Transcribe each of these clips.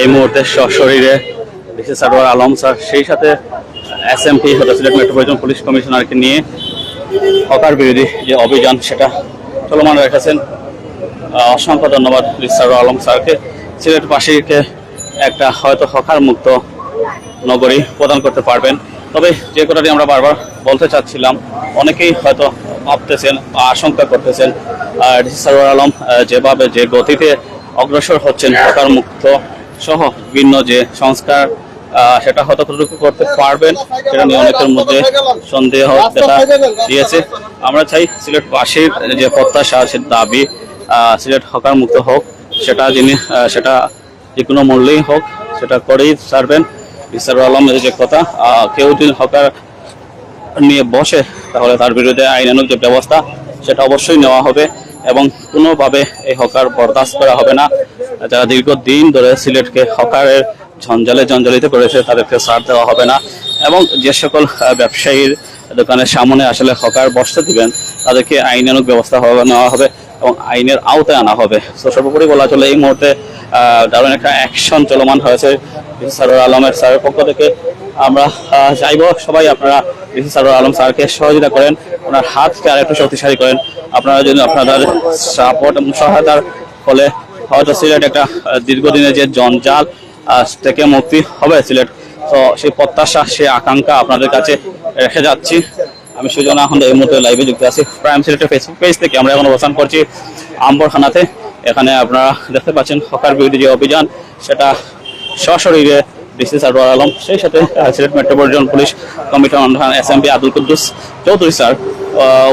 এই মুহূর্তে সশরীরে ডিসি সারোয়ার আলম স্যার সেই সাথে S M P Sylhet metropolitan police কমিশনারকে নিয়ে হকার বিরোধী যে অভিযান, সেটা চলমান রেখেছেন। অসংখ্য ধন্যবাদ সারোয়ার আলম স্যারকে সিলেটবাসীকে একটা হয়তো হকার মুক্ত নগরী প্রদান করতে পারবেন। তবে যে কথাটি আমরা বারবার বলতে চাচ্ছিলাম, অনেকেই হয়তো ভাবতেছেন বা আশঙ্কা করতেছেন ডিসি সারোয়ার আলম যেভাবে যে গতিতে অগ্রসর হচ্ছেন হকার মুক্ত সহ বিভিন্ন যে সংস্কার সেটা হয়তো করতে পারবেন, সেটা নিয়ে অনেকের মধ্যে সন্দেহ দেখা দিয়েছে। আমরা চাই সিলেটবাসীর যে প্রত্যাশা, সে দাবি সিলেট হকার মুক্ত হোক, সেটা যিনি সেটা যে কোনো মূল্যেই হোক, সেটা করেই ছাড়বেন। ইসারুল আলমের যে কথা কেউ যদি হকার নিয়ে বসে, তাহলে তার বিরুদ্ধে আইনানুগ যে ব্যবস্থা, সেটা অবশ্যই নেওয়া হবে এবং কোনোভাবে এই হকার বরদাস্ত করা হবে না। যারা দীর্ঘদিন ধরে সিলেটকে হকারের ঝঞ্ঝালে জঞ্জলিত করেছে তাদেরকে ছাড় দেওয়া হবে না। এবং যে সকল ব্যবসায়ীর দোকানের সামনে আসলে হকার বসতে দিবেন, তাদেরকে আইনানুগ ব্যবস্থা নেওয়া হবে এবং আইনের আওতায় আনা হবে। তো সর্বোপরি বলা চলে, এই মুহূর্তে দারুণ একটা অ্যাকশন চলমান হয়েছে সারুর আলমের স্যারের পক্ষ থেকে। আমরা চাইব সবাই আপনারা সারুর আলম স্যারকে সহযোগিতা করেন, ওনার হাতকে আর একটু শক্তিশালী করেন। আপনারা যদি আপনাদের সাপোর্ট এবং সহায়তার ফলে হয়তো সিলেট একটা দীর্ঘদিনের যে জঞ্জাল থেকে মুক্তি হবে সিলেট। তো সেই প্রত্যাশা, সেই আকাঙ্ক্ষা আপনাদের কাছে রেখে যাচ্ছি। আমি সুজন এখন এই মুহূর্তে লাইভে যুক্ত আছি। প্রাইম সিলেটের ফেসবুক পেজ থেকে আমরা এখন অবস্থান করছি আম্বরখানাতে। এখানে আপনারা দেখতে পাচ্ছেন হকার বিরোধী যে অভিযান, সেটা সশরীরে ডিসি সারওয়ার আলম, সেই সাথে Sylhet metropolitan police commissioner S M P Abdul Quddus Chowdhury sir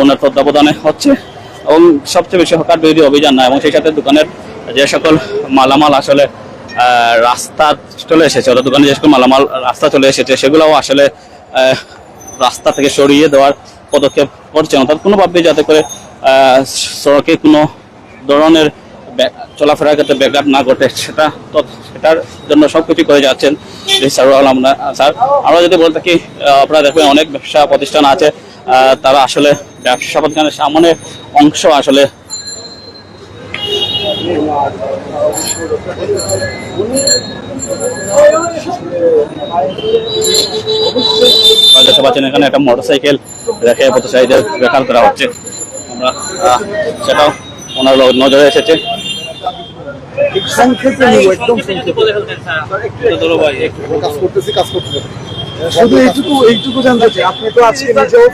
ওনার তত্ত্বাবধানে হচ্ছে। এবং সবচেয়ে বেশি হকার বিরোধী অভিযান না, এবং সেই সাথে দোকানের যে সকল মালামাল আসলে রাস্তা চলে এসেছে, অর্থাৎ দোকানে যে সকল মালামাল রাস্তা চলে এসেছে, সেগুলোও আসলে রাস্তা থেকে সরিয়ে দেওয়ার পদক্ষেপ করছে অর্থাৎ কোনোভাবে যাতে করে সড়কে কোনো ধরনের চলাফেরার ক্ষেত্রে ব্যাঘাত না ঘটে, সেটা তো, সেটার জন্য সব কিছু করে যাচ্ছেন আলম স্যার। আমরা যদি বলতে থাকি আপনারা দেখবেন অনেক ব্যবসা প্রতিষ্ঠান আছে তারা আসলে ব্যবসা প্রতিষ্ঠানের সামনে অংশ আসলে দেখতে পাচ্ছেন এখানে একটা মোটরসাইকেল রেখে মোটরসাইকেল বেকার করা হচ্ছে। আমরা সেটাও ওনার নজরে এসেছে। সংক্ষেপে একদম সংক্ষেপে। কাজ করতেছি কাজ করতেছি। শুধু এইটুকু এইটুকু জানতে চাই। আপনি তো আজকে নিজেও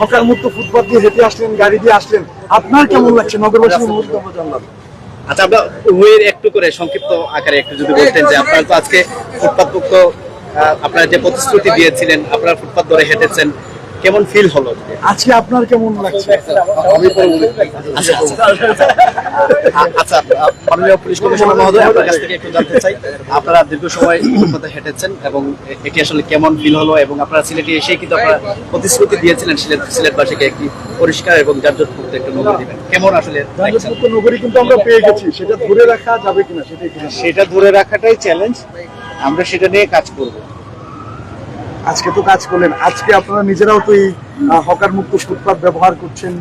হকার মুক্ত ফুটপাথ দিয়ে হেঁটে আসলেন গাড়ি দিয়ে আসলেন। আপনার কেমন লাগছে? নগরবাসীর মুহূর্তে জানলাম। আচ্ছা আমরা ওয়ের একটু করে সংক্ষিপ্ত আকারে একটু যদি বলতেন যে আপনার তো আজকে ফুটপাথ মুক্ত আপনারা যে প্রতিশ্রুতি দিয়েছিলেন আপনার ফুটপাথ ধরে হেঁটেছেন কেমন ফিল হলো? আজকে আপনার কেমন লাগছে? আমি আচ্ছা আচ্ছা। আচ্ছা। আ- মাননীয় পুলিশ কমিশনার মহোদয় আপনার কাছ থেকে একটু জানতে চাই আপনারা দীর্ঘ সময় ফুটপাতে হেঁটেছেন এবং এটি আসলে কেমন ফিল হলো এবং আপনারা সিলেটে এসে কিন্তু আপনারা প্রতিশ্রুতি দিয়েছিলেন সিলেট সিলেটবাসীকে একটি পরিষ্কার এবং যানজট মুক্ত একটা নগর দিবেন। কেমন আসলে যানজটমুক্ত নগরী কিন্তু আমরা পেয়ে গেছি। সেটা ধরে রাখা যাবে কিনা সেটাই সেটা ধরে রাখাটাই চ্যালেঞ্জ আমরা সেটা নিয়ে কাজ করব। আজকে তো কাজ করলেন। আজকে আপনারা নিজেরাও তো এই হকার মুক্ত ফুটপাথ ব্যবহার করছেন।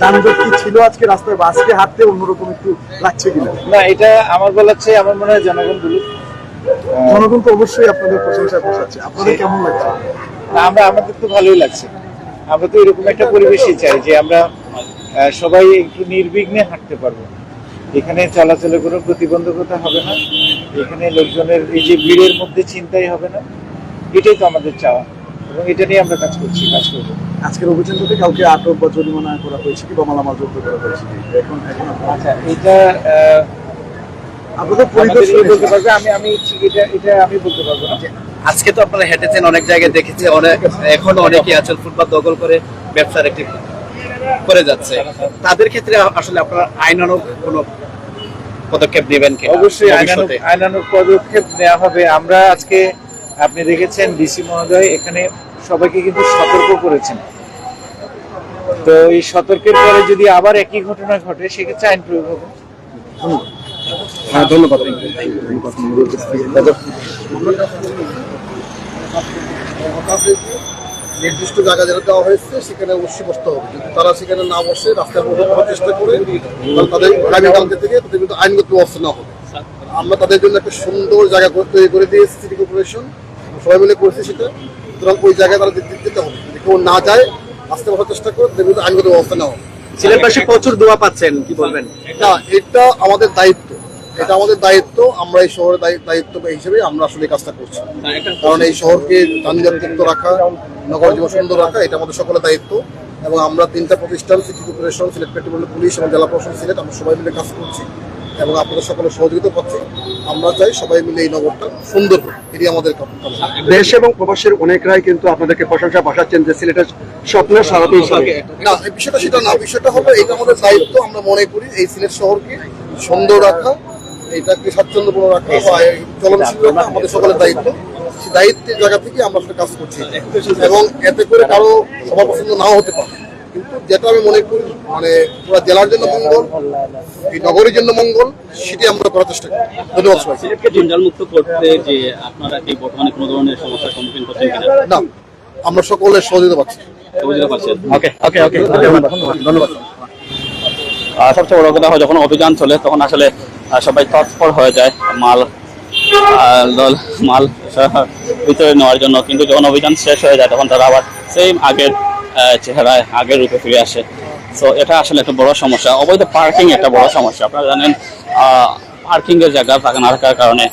যানজট কি ছিল আজকে রাস্তায় বা আজকে হাঁটতে অন্যরকম একটু লাগছে কিনা? না এটা আমার বলার চেয়ে আমার মনে হয় জনগণ বলুক। জনগণ তো অবশ্যই আপনাদের প্রশংসা আপনাদের কেমন লাগছে? না, আমরা আমাদের তো ভালোই লাগছে। আমরা তো এরকম একটা পরিবেশই চাই যে আমরা সবাই একটু নির্বিঘ্নে হাঁটতে পারব। এখানে চলাচলে কোনো প্রতিবন্ধকতা হবে না। এখানে লোকজনের এই যে ভিড়ের মধ্যে চিন্তাই হবে না। এটাই তো আমাদের চাওয়া। এবং এটা নিয়ে আমরা কাজ করছি কাজ করব। আজকের অভিযানটাতে কাউকে আটক বা জরিমানা করা হয়েছে কি বা মালামাল জব্দ করা হয়েছে এখন এখন আচ্ছা এটা আপনাদের পরিদর্শন ইয়ে বলতে পারবে আমি আমি ঠিক এটা এটা আমি বলতে পারব না। আজকে তো আপনারা হেঁটেছেন অনেক জায়গায় দেখেছি অনেক এখনও অনেকেই আছেন ফুটপাত দখল করে ব্যবসার একটি করে যাচ্ছে। তাদের ক্ষেত্রে আসলে আপনারা আইনানুগ কোনো পদক্ষেপ নেবেন কি অবশ্যই পদক্ষেপ নেওয়া হবে। আমরা আজকে আপনি দেখেছেন ডিসি মহোদয় এখানে সবাইকে কিন্তু সতর্ক করেছেন। তো এই সতর্কের পরে যদি আবার একই ঘটনা ঘটে সেক্ষেত্রে আইন প্রয়োগ হবে। হ্যাঁ ধন্যবাদ। নির্দিষ্ট জায়গা যেটা দেওয়া হয়েছে সেখানে অবশ্যই বসতে হবে। যদি তারা সেখানে না বসে রাস্তায় বসে করার চেষ্টা করে তাহলে তাদের আগামীকালকে থেকে তাদের কিন্তু আইনগত ব্যবস্থা না হবে। আমরা তাদের জন্য একটা সুন্দর জায়গা করে- তৈরি করে দিয়েছি সিটি কর্পোরেশন সবাই মিলে করছি সেটা। সুতরাং ওই জায়গায় তারা দিতে হবে। যদি কেউ না যায় আসতে বসার চেষ্টা করে তাদের বিরুদ্ধে আইনগত ব্যবস্থা নেওয়া। সিলেটবাসী প্রচুর দোয়া পাচ্ছেন কি বলবেন? না এটা আমাদের দায়িত্ব। এটা আমাদের দায়িত্ব। আমরা এই শহরের দায়ি- দায়িত্ব হিসেবে আমরা আসলে কাজটা করছি। কারণ এই শহরকে যানজট মুক্ত রাখা নগর জীবন সুন্দর রাখা এটা আমাদের সকলের দায়িত্ব। এবং আমরা তিনটা প্রতিষ্ঠান city corporation Sylhet petroleum police এবং জেলা প্রশাসন সিলেট আমরা সবাই মিলে কাজ করছি। এবং আপনাদের সকলের সহযোগিতা পাচ্ছি আমরা চাই সবাই মিলে এই নগরটা সুন্দর হোক। এটি আমাদের দেশ এবং প্রবাসের অনেকরাই কিন্তু আপনাদেরকে প্রশংসা ভাসাচ্ছেন যে সিলেটের স্বপ্নের সারাতে হিসাবে না বিষয়টা সেটা না বিষয়টা হলো এটা আমাদের দায়িত্ব আমরা মনে করি এই সিলেট শহরকে সুন্দর রাখা এটাকে স্বাচ্ছন্দ্যপূর্ণ রাখা বা চলনশীল রাখা আমাদের সকলের দায়িত্ব। দায়িত্বের জায়গা থেকে আমরা কাজ করছি। এবং এতে করে কারও সবার পছন্দ নাও হতে পারে। কিন্তু যেটা আমি মনে করি মানে পুরো জেলার জন্য মঙ্গল এই নগরের জন্য মঙ্গল সেটি আমরা করার চেষ্টা করি। ধন্যবাদ সবাই সিলেটকে জঞ্জাল করতে যে আপনারা কি বর্তমানে কোনো ধরনের সমস্যার সম্মুখীন করছেন কিনা? না আমরা সকলের সহযোগিতা পাচ্ছি। বুঝতে পারছেন ওকে ওকে ওকে ধন্যবাদ সবচেয়ে বড় কথা হয় যখন অভিযান চলে তখন আসলে সবাই তৎপর হয়ে যায় মাল দল মাল ভিতরে নেওয়ার জন্য। কিন্তু যখন অভিযান শেষ হয়ে যায় তখন তারা আবার সেম আগের চেহারায় আগের রূপে ফিরে আসে। সো এটা আসলে একটা বড় সমস্যা। অবৈধ পার্কিং একটা বড় সমস্যা। আপনারা জানেন পার্কিং এর জায়গা থাকে না থাকার কারণে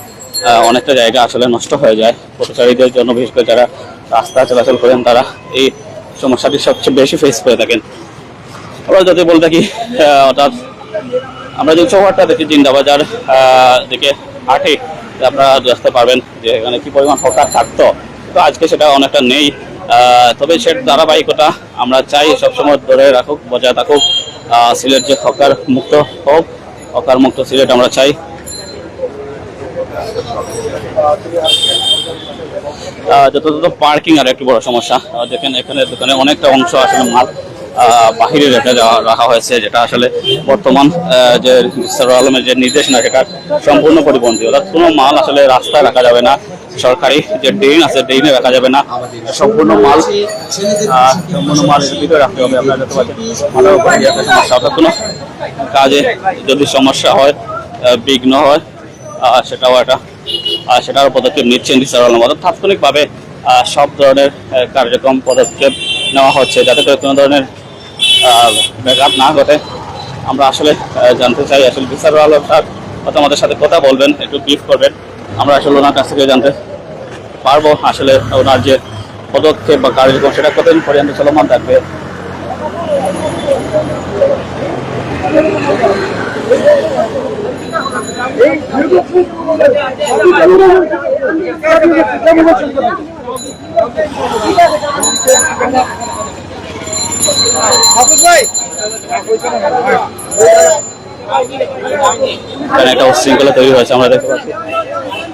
অনেকটা জায়গা আসলে নষ্ট হয়ে যায়। পথচারীদের জন্য, বিশেষ করে যারা রাস্তা চলাচল করেন, তারা এই সমস্যাটি সবচেয়ে বেশি ফেস করে থাকেন। আবার যদি বলতে কি অর্থাৎ আমরা যে চৌহাটটা দেখি, জিন্দাবাজার দিকে হাঁটি, আপনারা দেখতে পারবেন যে এখানে কি পরিমাণ হকার থাকতো। তো আজকে সেটা অনেকটা নেই। তবে সে ধারাবাহিকতা আমরা চাই সবসময় ধরে রাখুক, বজায় থাকুক। সিলেট যে হকার মুক্ত হোক, হকার মুক্ত সিলেট আমরা চাই। যথাযথ পার্কিং আর একটু বড় সমস্যা। দেখেন এখানে দোকানে অনেকটা অংশ আসলে মাল বাহিরে রেখে রাখা হয়েছে, যেটা আসলে বর্তমান যে সরোয়ার আলমের যে নির্দেশনা, সেটা সম্পূর্ণ পরিপন্থী। অর্থাৎ কোনো মাল আসলে রাস্তায় রাখা যাবে না। সরকারি যে ড্রেন আছে, ড্রেনে রাখা যাবে না। সম্পূর্ণ মাল সম্পূর্ণ মাল ভিতরে রাখতে হবে। আপনারা দেখতে কোনো কাজে যদি সমস্যা হয় বিঘ্ন হয় সেটাও একটা সেটার পদক্ষেপ নিচ্ছেন রিসার আলম তাৎক্ষণিকভাবে সব ধরনের কার্যক্রম, পদক্ষেপ নেওয়া হচ্ছে যাতে করে কোনো ধরনের ব্যাঘাত না ঘটে। আমরা আসলে জানতে চাই, আসলে বিচার আলম স্যার আমাদের সাথে কথা বলবেন, একটু ব্রিফ করবেন। আমরা আসলে ওনার কাছ থেকে জানতে পারব আসলে ওনার যে পদক্ষেপ বা কার্যক্রম সেটা কতদিন পর্যন্ত চলমান থাকবে। একটা উচ্ছৃঙ্খলা তৈরি হয়েছে, আমরা দেখতে পাচ্ছি।